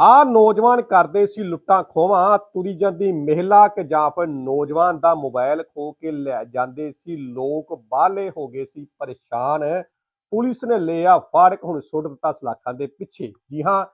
ਆ ਨੌਜਵਾਨ ਕਰਦੇ ਸੀ ਲੁੱਟਾਂ ਖੋਵਾਂ ਤੁਰੀ ਜਾਂਦੀ ਮਹਿਲਾ ਕਿ ਜਾਂ ਫਿਰ ਨੌਜਵਾਨ ਦਾ ਮੋਬਾਈਲ ਖੋ ਕੇ ਲੈ ਜਾਂਦੇ ਸੀ। ਲੋਕ ਬਾਹਲੇ ਹੋ ਗਏ ਸੀ, ਪਰੇਸ਼ਾਨ। ਪੁਲਿਸ ਨੇ ਲਿਆ ਫਾੜਕ, ਹੁਣ ਸੁੱਟ ਦਿੱਤਾ ਸਲਾਖਾਂ ਦੇ ਪਿੱਛੇ। ਜੀ ਹਾਂ,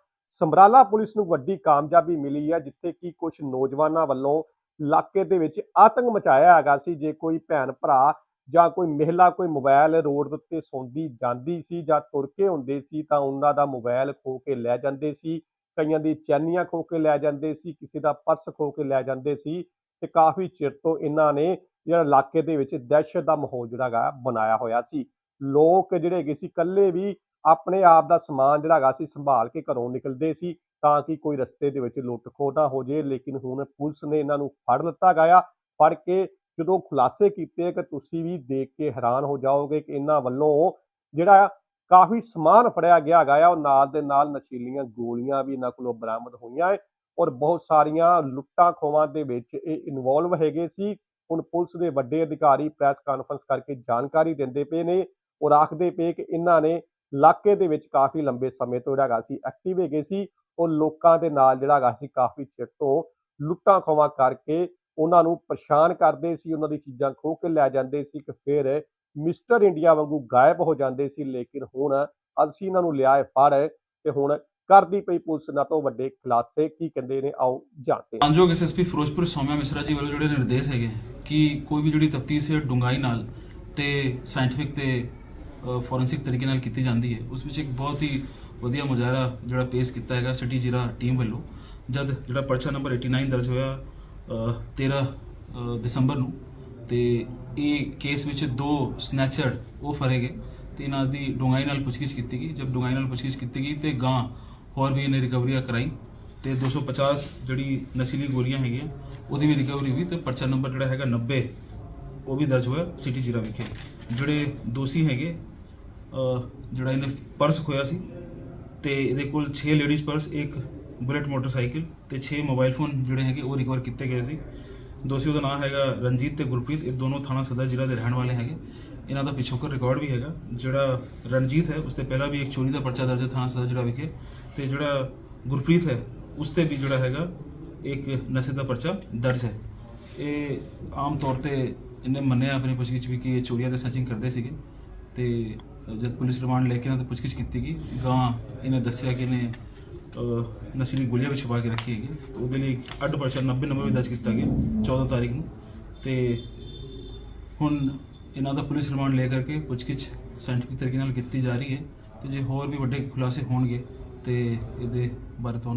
ਸਮਰਾਲਾ ਪੁਲਿਸ ਨੂੰ ਵੱਡੀ ਕਾਮਯਾਬੀ ਮਿਲੀ ਹੈ ਜਿੱਥੇ ਕਿ ਕੁਝ ਨੌਜਵਾਨਾਂ ਵੱਲੋਂ ਇਲਾਕੇ ਦੇ ਵਿੱਚ ਆਤੰਕ ਮਚਾਇਆ ਹੈਗਾ ਸੀ। ਜੇ ਕੋਈ ਭੈਣ, ਭਰਾ ਜਾਂ ਕੋਈ ਮਹਿਲਾ ਕੋਈ ਮੋਬਾਈਲ ਰੋਡ ਦੇ ਉੱਤੇ ਸੌਂਦੀ ਜਾਂਦੀ ਸੀ ਜਾਂ ਤੁਰ ਕੇ ਹੁੰਦੇ ਸੀ ਤਾਂ ਉਹਨਾਂ ਦਾ ਮੋਬਾਈਲ ਖੋ ਕੇ ਲੈ ਜਾਂਦੇ ਸੀ। ਕਈਆਂ ਦੀ ਚੈਨੀਆਂ ਖੋ ਕੇ ਲੈ ਜਾਂਦੇ ਸੀ, ਕਿਸੇ ਦਾ ਪਰਸ ਖੋ ਕੇ ਲੈ ਜਾਂਦੇ ਸੀ ਤੇ ਕਾਫੀ ਚਿਰ ਤੋਂ ਇਹਨਾਂ ਨੇ ਜਿਹੜਾ ਇਲਾਕੇ ਦੇ ਵਿੱਚ ਦਹਿਸ਼ਤ ਦਾ ਮਾਹੌਲ ਜਿਹੜਾ ਹੈਗਾ ਬਣਾਇਆ ਹੋਇਆ ਸੀ। ਲੋਕ ਜਿਹੜੇ ਹੈਗੇ ਸੀ, ਇਕੱਲੇ ਵੀ ਆਪਣੇ ਆਪ ਦਾ ਸਮਾਨ ਜਿਹੜਾ ਹੈਗਾ ਸੀ ਸੰਭਾਲ ਕੇ ਘਰੋਂ ਨਿਕਲਦੇ ਸੀ ਤਾਂ ਕਿ ਕੋਈ ਰਸਤੇ ਦੇ ਵਿੱਚ ਲੁੱਟ ਖੋਹ ਨਾ ਹੋ ਜੇ ਲੇਕਿਨ ਹੁਣ ਪੁਲਿਸ ਨੇ ਇਹਨਾਂ ਨੂੰ ਫੜ ਲਿੱਤਾ ਗਿਆ ਫੜ ਕੇ ਜਦੋਂ ਖੁਲਾਸੇ ਕੀਤੇ ਕਿ ਤੁਸੀਂ ਵੀ ਦੇਖ ਕੇ ਹੈਰਾਨ ਹੋ ਜਾਓਗੇ ਕਿ ਇਹਨਾਂ ਵੱਲੋਂ ਜਿਹੜਾ ਕਾਫੀ ਸਮਾਨ ਫੜਿਆ ਗਿਆ ਹੈਗਾ ਆ, ਉਹ ਨਾਲ ਦੇ ਨਾਲ ਨਸ਼ੀਲੀਆਂ ਗੋਲੀਆਂ ਵੀ ਇਹਨਾਂ ਕੋਲੋਂ ਬਰਾਮਦ ਹੋਈਆਂ ਹੈ ਔਰ ਬਹੁਤ ਸਾਰੀਆਂ ਲੁੱਟਾਂ ਖੋਵਾਂ ਦੇ ਵਿੱਚ ਇਹ ਇਨਵੋਲਵ ਹੈਗੇ ਸੀ। ਹੁਣ ਪੁਲਿਸ ਦੇ ਵੱਡੇ ਅਧਿਕਾਰੀ ਪ੍ਰੈਸ ਕਾਨਫਰੰਸ ਕਰਕੇ ਜਾਣਕਾਰੀ ਦਿੰਦੇ ਪਏ ਨੇ ਔਰ ਆਖਦੇ ਪਏ ਕਿ ਇਹਨਾਂ ਨੇ ਇਲਾਕੇ ਦੇ ਵਿੱਚ ਕਾਫੀ ਲੰਬੇ ਸਮੇਂ ਤੋਂ ਜਿਹੜਾ ਹੈਗਾ ਸੀ ਐਕਟਿਵ ਹੈਗੇ ਸੀ ਉਹ ਲੋਕਾਂ ਦੇ ਨਾਲ ਜਿਹੜਾ ਹੈਗਾ ਸੀ ਕਾਫੀ ਚਿਰ ਤੋਂ ਲੁੱਟਾਂ ਖੋਵਾਂ ਕਰਕੇ ਉਹਨਾਂ ਨੂੰ ਪਰੇਸ਼ਾਨ ਕਰਦੇ ਸੀ, ਉਹਨਾਂ ਦੀ ਚੀਜ਼ਾਂ ਖੋਹ ਕੇ ਲੈ ਜਾਂਦੇ ਸੀ ਕਿ ਫਿਰ ਮਿਸਟਰ ਇੰਡੀਆ ਵਾਂਗੂ ਗਾਇਬ ਹੋ ਜਾਂਦੇ ਸੀ ਲੇਕਿਨ ਹੁਣ ਅਸੀਂ ਇਹਨਾਂ ਨੂੰ ਲਿਆ ਫੜ ਤੇ ਹੁਣ ਕਰਦੀ ਪਈ ਪੁਲਿਸ ਨਾ ਤੋਂ ਵੱਡੇ ਖੁਲਾਸੇ ਕੀ ਕਹਿੰਦੇ ਨੇ ਆਓ ਜਾਣਦੇ ਹਾਂ। ਮਾਨਯੋਗ ਐਸਐਸਪੀ ਫਿਰੋਜ਼ਪੁਰ ਸੌਮਿਆ ਮਿਸਰਾ ਜੀ ਵੱਲੋਂ ਜਿਹੜੇ ਨਿਰਦੇਸ਼ ਹੈਗੇ ਕਿ ਕੋਈ ਵੀ ਜਿਹੜੀ ਤਫਤੀਸ਼ ਹੈ ਡੂੰਘਾਈ ਨਾਲ ਤੇ ਸਾਇੰਟਿਫਿਕ ਤੇ ਫੋਰੈਂਸਿਕ ਤਰੀਕੇ ਨਾਲ ਕੀਤੀ ਜਾਂਦੀ ਹੈ ਉਸ ਵਿੱਚ ਇੱਕ ਬਹੁਤ ਹੀ ਵਧੀਆ ਮੁਜ਼ਾਹਰਾ ਜਿਹੜਾ ਪੇਸ਼ ਕੀਤਾ ਹੈਗਾ ਸਿਟੀ ਜੀਰਾ ਟੀਮ ਵੱਲੋਂ ਜਦ ਜਿਹੜਾ ਪਰਚਾ ਨੰਬਰ 89 ਦਰਜ ਹੋਇਆ ਅ, 13 ਦਸੰਬਰ ਨੂੰ ਤੇ ਇਹ ਕੇਸ ਵਿੱਚ ਦੋ ਸਨੈਚਰ ਉਹ ਫੜੇ ਗਏ ਤੇ ਇਹਨਾਂ ਦੀ ਡੂੰਘਾਈ ਨਾਲ ਪੁੱਛਗਿੱਛ ਕੀਤੀ ਗਈ। ਜਦ ਡੂੰਘਾਈ ਨਾਲ ਪੁੱਛਗਿੱਛ ਕੀਤੀ ਗਈ ਤੇ ਗਾਂ ਹੋਰ ਵੀ ਇਹਨੇ ਰਿਕਵਰੀਆਂ ਕਰਾਈ ਤੇ 250 ਜਿਹੜੀ ਨਸ਼ੀਲੀ ਗੋਲੀਆਂ ਹੈਗੀਆਂ, ਉਹਦੀ ਵੀ ਰਿਕਵਰੀ ਹੋਈ ਤੇ ਪਰਚਾ ਨੰਬਰ ਜਿਹੜਾ ਹੈਗਾ 90 ਉਹ ਵੀ ਦਰਜ ਹੋਇਆ ਸਿਟੀ ਜੀਰਾ ਵਿਖੇ। ਜਿਹੜੇ ਦੋਸ਼ੀ ਹੈਗੇ ਜਿਹੜਾ ਇਹਨੇ ਪਰਸ ਖੋਇਆ ਸੀ ਤੇ ਇਹਦੇ ਕੋਲ 6 ਲੇਡੀਜ਼ ਪਰਸ ਇੱਕ ਬੁਲੇਟ ਮੋਟਰਸਾਈਕਲ ਤੇ 6 ਮੋਬਾਈਲ ਫੋਨ ਜਿਹੜੇ ਹੈਗੇ ਉਹ ਰਿਕਵਰ ਕੀਤੇ ਗਏ ਸੀ। ਦੋਸ਼ੀ ਉਹਦਾ ਨਾਮ ਹੈਗਾ ਰਣਜੀਤ ਤੇ ਗੁਰਪ੍ਰੀਤ, ਇਹ ਦੋਨੋਂ ਥਾਣਾ ਸਦਰ ਜ਼ਿਲ੍ਹਾ ਦੇ ਰਹਿਣ ਵਾਲੇ ਹੈਗੇ। ਇਹਨਾਂ ਦਾ ਪਿਛੋਕਰ ਰਿਕਾਰਡ ਵੀ ਹੈਗਾ, ਜਿਹੜਾ ਰਣਜੀਤ ਹੈ, ਉਸ ਤੇ ਪਹਿਲਾਂ ਵੀ ਇੱਕ ਚੋਰੀ ਦਾ ਪਰਚਾ ਦਰਜ ਹੈ ਥਾਣਾ ਸਦਰ ਜ਼ਿਲ੍ਹਾ ਵਿਖੇ ਤੇ ਜਿਹੜਾ ਗੁਰਪ੍ਰੀਤ ਹੈ, ਉਸ ਤੇ ਵੀ ਜਿਹੜਾ ਹੈਗਾ ਇੱਕ ਨਸ਼ੇ ਦਾ ਪਰਚਾ ਦਰਜ ਹੈ। ਇਹ ਆਮ ਤੌਰ ਤੇ ਇਹਨੇ ਮੰਨਿਆ ਆਪਣੀ ਪੁੱਛਗਿੱਛ ਵੀ ਕਿ ਇਹ ਚੋਰੀਆਂ ਤੇ ਸਚਿੰਗ ਕਰਦੇ ਸੀਗੇ ਤੇ ਜਦ ਪੁਲਿਸ ਰਿਮਾਂਡ ਲੈ ਕੇ ਇਹਨਾਂ ਤੋਂ ਪੁੱਛਗਿੱਛ ਕੀਤੀ ਗਈ ਗਾਂ ਇਹਨੇ ਦੱਸਿਆ ਕਿ ਇਹਨੇ ਨਸ਼ੀਲੀ ਗੋਲੀਆਂ ਵੀ ਛੁਪਾ ਕੇ ਰੱਖੀ ਹੈਗੀ ਤੇ ਉਹਦੇ ਲਈ ਅੱਡ ਪਰਚਾ 90 ਨੰਬਰ ਵੀ ਦਰਜ ਕੀਤਾ ਗਿਆ 14 ਤਾਰੀਖ ਨੂੰ ਤੇ ਹੁਣ ਇਹਨਾਂ ਦਾ ਪੁਲਿਸ ਰਿਮਾਂਡ ਲੈ ਕਰਕੇ ਪੁੱਛਗਿੱਛ ਸਾਇੰਟਿਫਿਕ ਤਰੀਕੇ ਨਾਲ ਕੀਤੀ ਜਾ ਰਹੀ ਹੈ ਤੇ ਜੇ ਹੋਰ ਵੀ ਵੱਡੇ ਖੁਲਾਸੇ ਹੋਣਗੇ ਤੇ ਇਹਦੇ ਬਾਰੇ ਤੁਹਾਨੂੰ